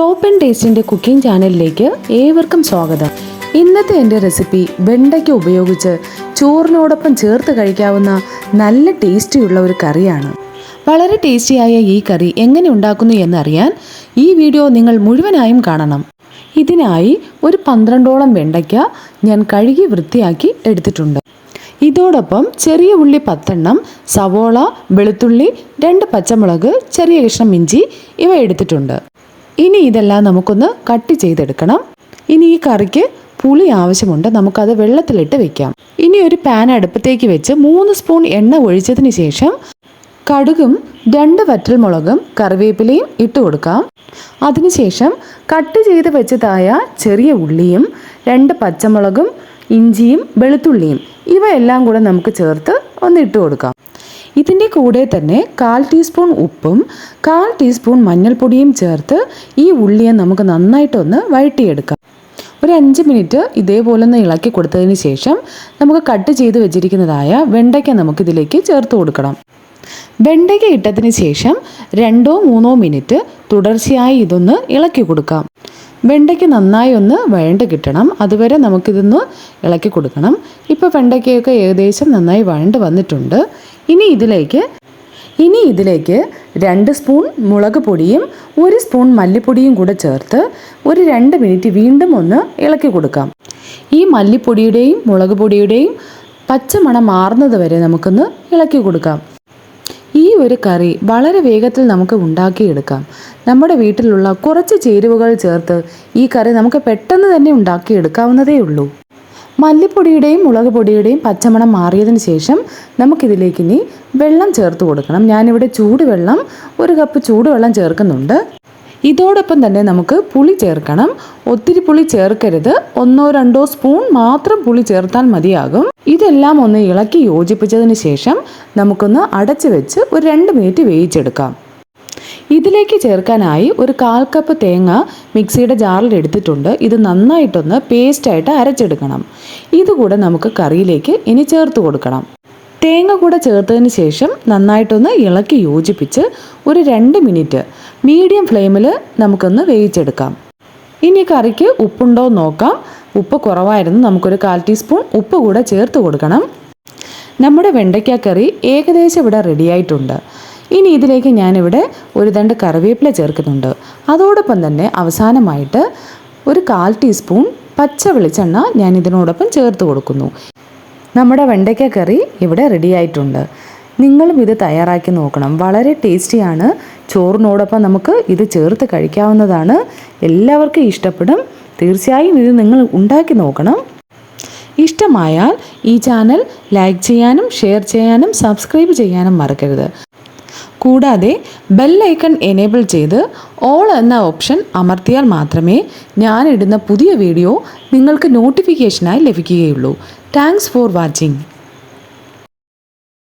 Top and ടേസ്റ്റിന്റെ cooking ചാനലിലേക്ക് ഏവർക്കും സ്വാഗതം. ഇന്നത്തെ എന്റെ റെസിപ്പി വെണ്ടയ്ക്ക ഉപയോഗിച്ച് ചോറിനോടൊപ്പം ചേർത്ത് കഴിക്കാവുന്ന നല്ല ടേസ്റ്റിയുള്ള ഒരു കറിയാണ്. വളരെ ടേസ്റ്റിയായ ഈ കറി എങ്ങനെ ഉണ്ടാക്കുന്നു എന്നറിയാൻ ഈ വീഡിയോ നിങ്ങൾ മുഴുവനായും കാണണം. ഇതിനായി ഒരു പന്ത്രണ്ടോളം വെണ്ടയ്ക്ക ഞാൻ കഴുകി വൃത്തിയാക്കി എടുത്തിട്ടുണ്ട്. ഇതോടൊപ്പം ചെറിയ ഉള്ളി പത്തെണ്ണം സവോള വെളുത്തുള്ളി രണ്ട് പച്ചമുളക് ചെറിയ കഷ്ണം ഇഞ്ചി ഇവ എടുത്തിട്ടുണ്ട്. ഇനി ഇതെല്ലാം നമുക്കൊന്ന് കട്ട് ചെയ്തെടുക്കണം. ഇനി ഈ കറിക്ക് പുളി ആവശ്യമുണ്ട്. നമുക്കത് വെള്ളത്തിലിട്ട് വെക്കാം. ഇനി ഒരു പാൻ അടുപ്പത്തേക്ക് വെച്ച് മൂന്ന് സ്പൂൺ എണ്ണ ഒഴിച്ചതിന് ശേഷം കടുകും രണ്ട് വറ്റൽമുളകും കറിവേപ്പിലയും ഇട്ട് കൊടുക്കാം. അതിനുശേഷം കട്ട് ചെയ്ത് വെച്ചതായ ചെറിയ ഉള്ളിയും രണ്ട് പച്ചമുളകും ഇഞ്ചിയും വെളുത്തുള്ളിയും ഇവയെല്ലാം കൂടെ നമുക്ക് ചേർത്ത് ഒന്ന് ഇട്ട് കൊടുക്കാം. ഇതിന്റെ കൂടെ തന്നെ കാൽ ടീസ്പൂൺ ഉപ്പും കാൽ ടീസ്പൂൺ മഞ്ഞൾപ്പൊടിയും ചേർത്ത് ഈ ഉള്ളിയെ നമുക്ക് നന്നായിട്ടൊന്ന് വഴട്ടിയെടുക്കാം ഒരു അഞ്ച് മിനിറ്റ് ഇതേപോലെ ഒന്ന് ഇളക്കി കൊടുത്തതിന് ശേഷം നമുക്ക് കട്ട് ചെയ്ത് വെച്ചിരിക്കുന്നതായ വെണ്ടയ്ക്ക നമുക്കിതിലേക്ക് ചേർത്ത് കൊടുക്കണം. വെണ്ടയ്ക്ക ഇട്ടതിന് ശേഷം രണ്ടോ മൂന്നോ മിനിറ്റ് തുടർച്ചയായി ഇതൊന്ന് ഇളക്കി കൊടുക്കാം. വെണ്ടയ്ക്ക് നന്നായി ഒന്ന് വഴണ്ട് കിട്ടണം. അതുവരെ നമുക്കിതൊന്ന് ഇളക്കി കൊടുക്കണം. ഇപ്പോൾ വെണ്ടയ്ക്കയൊക്കെ ഏകദേശം നന്നായി വഴണ്ട് വന്നിട്ടുണ്ട്. ഇനി ഇതിലേക്ക് ഇനി ഇതിലേക്ക് രണ്ട് സ്പൂൺ മുളക് പൊടിയും ഒരു സ്പൂൺ മല്ലിപ്പൊടിയും കൂടെ ചേർത്ത് ഒരു രണ്ട് മിനിറ്റ് വീണ്ടും ഒന്ന് ഇളക്കി കൊടുക്കാം. ഈ മല്ലിപ്പൊടിയുടെയും മുളക് പൊടിയുടെയും പച്ചമണം മാറുന്നത് വരെ നമുക്കൊന്ന് ഇളക്കി കൊടുക്കാം. ഈ ഒരു കറി വളരെ വേഗത്തിൽ നമുക്ക് ഉണ്ടാക്കിയെടുക്കാം. നമ്മുടെ വീട്ടിലുള്ള കുറച്ച് ചേരുവകൾ ചേർത്ത് ഈ കറി നമുക്ക് പെട്ടെന്ന് തന്നെ ഉണ്ടാക്കിയെടുക്കാവുന്നതേ ഉള്ളൂ. മല്ലിപ്പൊടിയുടെയും മുളക് പൊടിയുടെയും പച്ചമണം മാറിയതിന് ശേഷം നമുക്കിതിലേക്ക് ഇനി വെള്ളം ചേർത്ത് കൊടുക്കണം. ഞാനിവിടെ ചൂടുവെള്ളം ഒരു കപ്പ് ചൂടുവെള്ളം ചേർക്കുന്നുണ്ട്. ഇതോടൊപ്പം തന്നെ നമുക്ക് പുളി ചേർക്കണം. ഒത്തിരി പുളി ചേർക്കരുത്. ഒന്നോ രണ്ടോ സ്പൂൺ മാത്രം പുളി ചേർത്താൽ മതിയാകും. ഇതെല്ലാം ഒന്ന് ഇളക്കി യോജിപ്പിച്ചതിന് ശേഷം നമുക്കൊന്ന് അടച്ചു വെച്ച് ഒരു രണ്ട് മിനിറ്റ് വേവിച്ചെടുക്കാം. ഇതിലേക്ക് ചേർക്കാനായി ഒരു കാൽ കപ്പ് തേങ്ങ മിക്സിയുടെ ജാറിൽ എടുത്തിട്ടുണ്ട്. ഇത് നന്നായിട്ടൊന്ന് പേസ്റ്റായിട്ട് അരച്ചെടുക്കണം. ഇതുകൂടെ നമുക്ക് കറിയിലേക്ക് ഇനി ചേർത്ത് കൊടുക്കണം. തേങ്ങ കൂടെ ചേർത്തതിന് ശേഷം നന്നായിട്ടൊന്ന് ഇളക്കി യോജിപ്പിച്ച് ഒരു രണ്ട് മിനിറ്റ് മീഡിയം ഫ്ലെയിമിൽ നമുക്കൊന്ന് വേവിച്ചെടുക്കാം. ഇനി കറിക്ക് ഉപ്പുണ്ടോ നോക്കാം. ഉപ്പ് കുറവായിരുന്നു. നമുക്കൊരു കാൽ ടീസ്പൂൺ ഉപ്പ് കൂടെ ചേർത്ത് കൊടുക്കണം. നമ്മുടെ വെണ്ടയ്ക്ക കറി ഏകദേശം ഇവിടെ റെഡിയായിട്ടുണ്ട് ഇനി ഇതിലേക്ക് ഞാനിവിടെ ഒരു രണ്ട് കറിവേപ്പില ചേർക്കുന്നുണ്ട്. അതോടൊപ്പം തന്നെ അവസാനമായിട്ട് ഒരു കാൽ ടീസ്പൂൺ പച്ച വെളിച്ചെണ്ണ ഞാൻ ഇതിനോടൊപ്പം ചേർത്ത് കൊടുക്കുന്നു. നമ്മുടെ വെണ്ടയ്ക്ക കറി ഇവിടെ റെഡിയായിട്ടുണ്ട് നിങ്ങളും ഇത് തയ്യാറാക്കി നോക്കണം. വളരെ ടേസ്റ്റിയാണ് ചോറിനോടൊപ്പം നമുക്ക് ഇത് ചേർത്ത് കഴിക്കാവുന്നതാണ്. എല്ലാവർക്കും ഇഷ്ടപ്പെടും. തീർച്ചയായും ഇത് നിങ്ങൾ ഉണ്ടാക്കി നോക്കണം. ഇഷ്ടമായാൽ ഈ ചാനൽ ലൈക്ക് ചെയ്യാനും ഷെയർ ചെയ്യാനും സബ്സ്ക്രൈബ് ചെയ്യാനും മറക്കരുത്. കൂടാതെ ബെൽ ഐക്കൺ എനേബിൾ ചെയ്ത് ഓൾ എന്ന ഓപ്ഷൻ അമർത്തിയാൽ മാത്രമേ ഞാനിടുന്ന പുതിയ വീഡിയോ നിങ്ങൾക്ക് നോട്ടിഫിക്കേഷനായി ലഭിക്കുകയുള്ളൂ. Thanks for watching